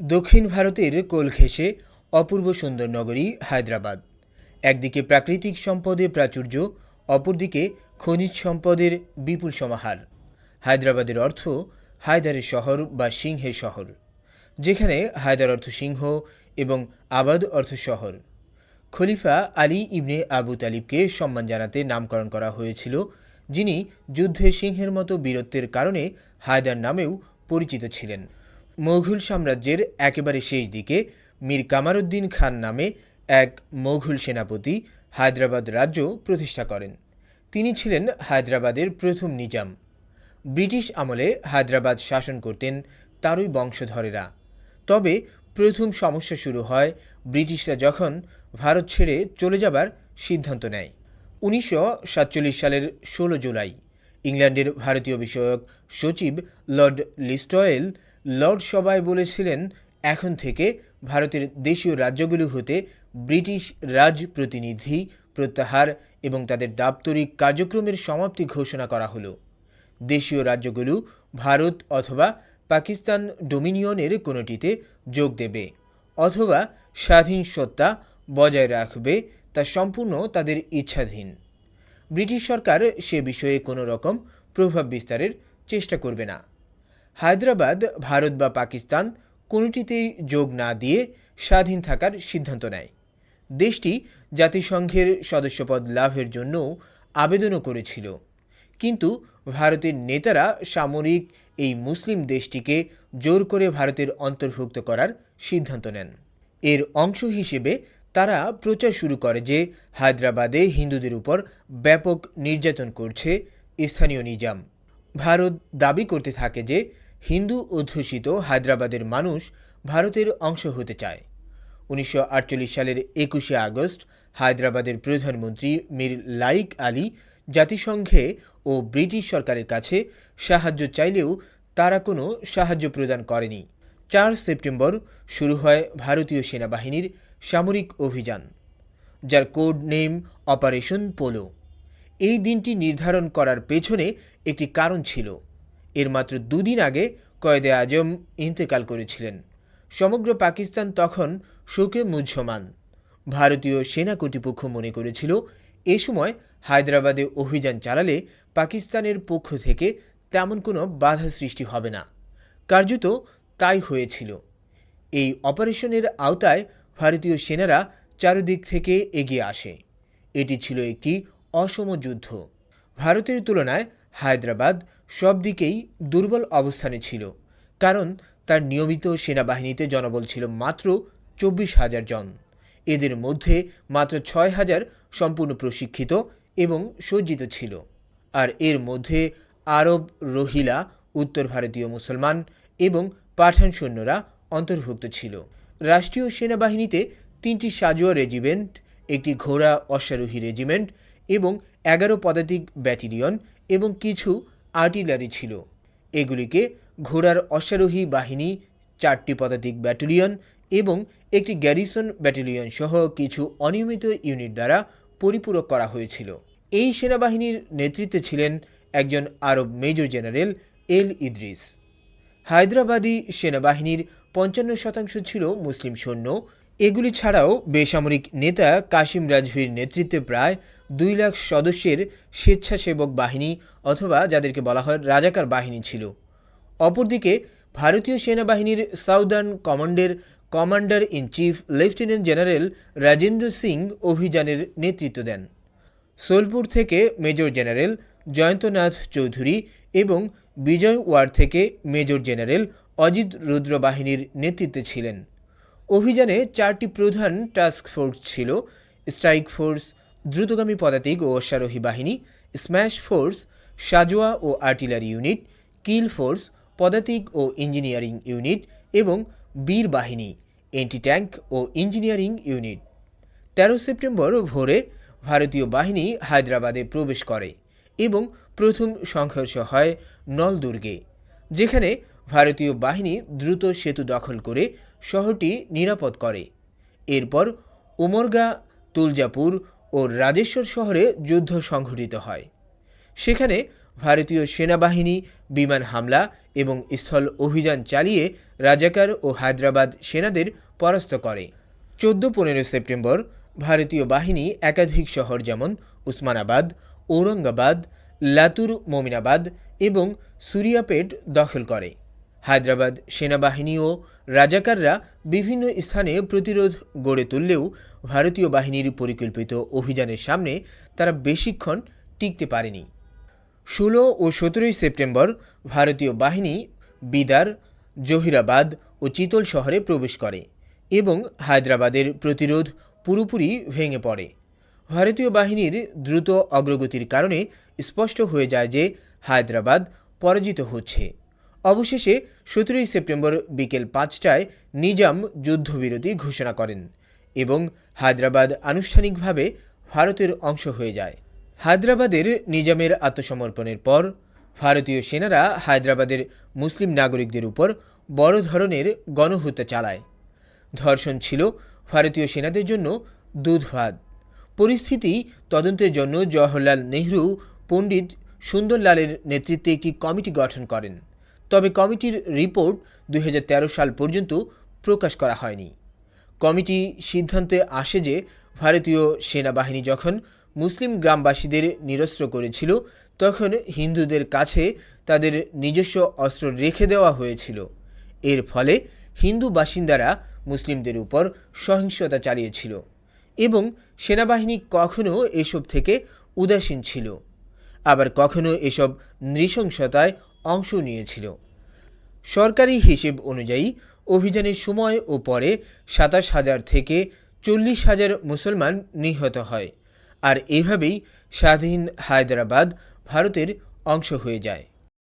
দক্ষিণ ভারতের কোল ঘেঁষে অপূর্ব সুন্দর নগরী হায়দ্রাবাদ। একদিকে প্রাকৃতিক সম্পদে প্রাচুর্য, অপরদিকে খনিজ সম্পদের বিপুল সমাহার। হায়দ্রাবাদের অর্থ হায়দারের শহর বা সিংহের শহর, যেখানে হায়দার অর্থ সিংহ এবং আবাদ অর্থ শহর। খলিফা আলী ইবনে আবু তালিবকে সম্মান জানাতে নামকরণ করা হয়েছিল, যিনি যুদ্ধে সিংহের মতো বীরত্বের কারণে হায়দার নামেও পরিচিত ছিলেন। মোঘল সাম্রাজ্যের একেবারে শেষ দিকে মীর কামারুদ্দিন খান নামে এক মোঘল সেনাপতি হায়দ্রাবাদ রাজ্য প্রতিষ্ঠা করেন। তিনি ছিলেন হায়দ্রাবাদের প্রথম নিজাম। ব্রিটিশ আমলে হায়দ্রাবাদ শাসন করতেন তারই বংশধরেরা। তবে প্রথম সমস্যা শুরু হয় ব্রিটিশরা যখন ভারত ছেড়ে চলে যাবার সিদ্ধান্ত নেয়। উনিশশো সাতচল্লিশ সালের ষোলো জুলাই ইংল্যান্ডের ভারতীয় বিষয়ক সচিব লর্ড লিস্টয়েল লর্ড সভায় বলেছিলেন, এখন থেকে ভারতের দেশীয় রাজ্যগুলো হতে ব্রিটিশ রাজ প্রতিনিধি প্রত্যাহার এবং তাদের দাপ্তরিক কার্যক্রমের সমাপ্তি ঘোষণা করা হলো। দেশীয় রাজ্যগুলো ভারত অথবা পাকিস্তান ডোমিনিয়নের কোনোটিতে যোগ দেবে অথবা স্বাধীন সত্তা বজায় রাখবে তা সম্পূর্ণ তাদের ইচ্ছাধীন। ব্রিটিশ সরকার সে বিষয়ে কোনো রকম প্রভাব বিস্তারের চেষ্টা করবে না। হায়দ্রাবাদ, ভারত বা পাকিস্তান কোনোটিতেই যোগ না দিয়ে স্বাধীন থাকার সিদ্ধান্ত নেয়। দেশটি জাতিসংঘের সদস্যপদ লাভের জন্যও আবেদনও করেছিল। কিন্তু ভারতের নেতারা সামরিক এই মুসলিম দেশটিকে জোর করে ভারতের অন্তর্ভুক্ত করার সিদ্ধান্ত নেন। এর অংশ হিসেবে তারা প্রচার শুরু করে যে হায়দ্রাবাদে হিন্দুদের উপর ব্যাপক নির্যাতন করছে স্থানীয় নিজাম। ভারত দাবি করতে থাকে যে হিন্দু অধ্যুষিত হায়দ্রাবাদের মানুষ ভারতের অংশ হতে চায়। উনিশশো আটচল্লিশ সালের একুশে আগস্ট হায়দ্রাবাদের প্রধানমন্ত্রী মীর লাইক আলী জাতিসংঘে ও ব্রিটিশ সরকারের কাছে সাহায্য চাইলেও তারা কোনো সাহায্য প্রদান করেনি। চার সেপ্টেম্বর শুরু হয় ভারতীয় সেনাবাহিনীর সামরিক অভিযান, যার কোড নেম অপারেশন পোলো। এই দিনটি নির্ধারণ করার পেছনে একটি কারণ ছিল। এর মাত্র দুদিন আগে কয়েদে আজম ইন্তেকাল করেছিলেন। সমগ্র পাকিস্তান তখন শোকে মুহ্যমান। ভারতীয় সেনা কর্তৃপক্ষ মনে করেছিল, এ সময় হায়দ্রাবাদে অভিযান চালালে পাকিস্তানের পক্ষ থেকে তেমন কোনো বাধা সৃষ্টি হবে না। কার্যত তাই হয়েছিল। এই অপারেশনের আওতায় ভারতীয় সেনারা চারদিক থেকে এগিয়ে আসে। এটি ছিল একটি অসম যুদ্ধ। ভারতের তুলনায় হায়দ্রাবাদ সব দিকেই দুর্বল অবস্থানে ছিল, কারণ তার নিয়মিত সেনাবাহিনীতে জনবল ছিল মাত্র চব্বিশ হাজার জন। এদের মধ্যে মাত্র ছয় হাজার সম্পূর্ণ প্রশিক্ষিত এবং সজ্জিত ছিল। আর এর মধ্যে আরব রোহিলা, উত্তর ভারতীয় মুসলমান এবং পাঠান সৈন্যরা অন্তর্ভুক্ত ছিল। রাষ্ট্রীয় সেনাবাহিনীতে তিনটি সাজোয়া রেজিমেন্ট, একটি ঘোড়া অশ্বারোহী রেজিমেন্ট এবং এগারো পদাতিক ব্যাটালিয়ন এবং কিছু আর্টিলারি ছিল। এগুলিকে ঘোড়ার অশ্বারোহী বাহিনী, চারটি পদাতিক ব্যাটালিয়ন এবং একটি গ্যারিসন ব্যাটালিয়ন সহ কিছু অনিয়মিত ইউনিট দ্বারা পরিপূরক করা হয়েছিল। এই সেনাবাহিনীর নেতৃত্বে ছিলেন একজন আরব মেজর জেনারেল এল ইদ্রিস। হায়দ্রাবাদি সেনাবাহিনীর পঞ্চান্ন শতাংশ ছিল মুসলিম সৈন্য। এগুলি ছাড়াও বেসামরিক নেতা কাশিম রাজভির নেতৃত্বে প্রায় দুই লাখ সদস্যের স্বেচ্ছাসেবক বাহিনী অথবা যাদেরকে বলা হয় রাজাকার বাহিনী ছিল। অপরদিকে ভারতীয় সেনাবাহিনীর সাউদার্ন কমান্ডের commander in chief lieutenant general Rajendra Singh অভিযানের নেতৃত্ব দেন। সোলপুর থেকে মেজর জেনারেল জয়ন্তনাথ চৌধুরী এবং বিজয় ওয়ার থেকে মেজর জেনারেল অজিত রুদ্র বাহিনীর নেতৃত্বে ছিলেন। অভিযানে চারটি প্রধান টাস্ক ফোর্স ছিল, স্ট্রাইক ফোর্স দ্রুতগামী পদাতিক ও অশ্বারোহী বাহিনী, স্ম্যাশ ফোর্স, সাজোয়া ও আর্টিলারি ইউনিট, কিল ফোর্স, পদাতিক ও ইঞ্জিনিয়ারিং ইউনিট এবং বীর বাহিনী এন্টি ট্যাঙ্ক ও ইঞ্জিনিয়ারিং ইউনিট। তেরো সেপ্টেম্বর ভোরে ভারতীয় বাহিনী হায়দ্রাবাদে প্রবেশ করে এবং প্রথম সংঘর্ষ হয় নলদুর্গে, যেখানে ভারতীয় বাহিনী দ্রুত সেতু দখল করে শহরটি নিরাপদ করে। এরপর উমরগা, তুলজাপুর ও রাজেশ্বর শহরে যুদ্ধ সংঘটিত হয়। সেখানে ভারতীয় সেনাবাহিনী, বিমান হামলা এবং স্থল অভিযান চালিয়ে রাজাকার ও হায়দ্রাবাদ সেনাদের পরাস্ত করে। চোদ্দ পনেরো সেপ্টেম্বর ভারতীয় বাহিনী একাধিক শহর যেমন উসমানাবাদ, ঔরঙ্গাবাদ, লাতুর, মমিনাবাদ এবং সুরিয়াপেট দখল করে। হায়দ্রাবাদ সেনাবাহিনী ও রাজাকাররা বিভিন্ন স্থানে প্রতিরোধ গড়ে তুললেও ভারতীয় বাহিনীর পরিকল্পিত অভিযানের সামনে তারা বেশিক্ষণ টিকতে পারেনি। ষোলো ও সতেরোই সেপ্টেম্বর ভারতীয় বাহিনী বিদার, জহিরাবাদ ও চিতল শহরে প্রবেশ করে এবং হায়দ্রাবাদের প্রতিরোধ পুরোপুরি ভেঙে পড়ে। ভারতীয় বাহিনীর দ্রুত অগ্রগতির কারণে স্পষ্ট হয়ে যায় যে হায়দ্রাবাদ পরাজিত হচ্ছে। অবশেষে সতেরোই সেপ্টেম্বর বিকেল পাঁচটায় নিজাম যুদ্ধবিরতি ঘোষণা করেন এবং হায়দ্রাবাদ আনুষ্ঠানিকভাবে ভারতের অংশ হয়ে যায়। হায়দ্রাবাদের নিজামের আত্মসমর্পণের পর ভারতীয় সেনারা হায়দ্রাবাদের মুসলিম নাগরিকদের উপর বড় ধরনের গণহত্যা চালায়। ধর্ষণ ছিল ভারতীয় সেনাদের জন্য দুধ ভাত পরিস্থিতি তদন্তের জন্য জওহরলাল নেহরু, পণ্ডিত সুন্দরলালের নেতৃত্বে একটি কমিটি গঠন করেন। তবে কমিটির রিপোর্ট দুই হাজার তেরো সাল পর্যন্ত প্রকাশ করা হয়নি। কমিটি সিদ্ধান্তে আসে যে ভারতীয় সেনাবাহিনী যখন মুসলিম গ্রামবাসীদের নিরস্ত্র করেছিল, তখন হিন্দুদের কাছে তাদের নিজস্ব অস্ত্র রেখে দেওয়া হয়েছিল। এর ফলে হিন্দু বাসিন্দারা মুসলিমদের উপর সহিংসতা চালিয়েছিল এবং সেনাবাহিনী কখনো এসব থেকে উদাসীন ছিল। আবার কখনো এসব নৃশংসতায় অংশ নিয়েছিল। সরকারি হিসেব অনুযায়ী অভিযানের সময় ও পরে সাতাশ হাজার থেকে চল্লিশ হাজার মুসলমান নিহত হয়, আর এভাবেই স্বাধীন হায়দ্রাবাদ ভারতের অংশ হয়ে যায়।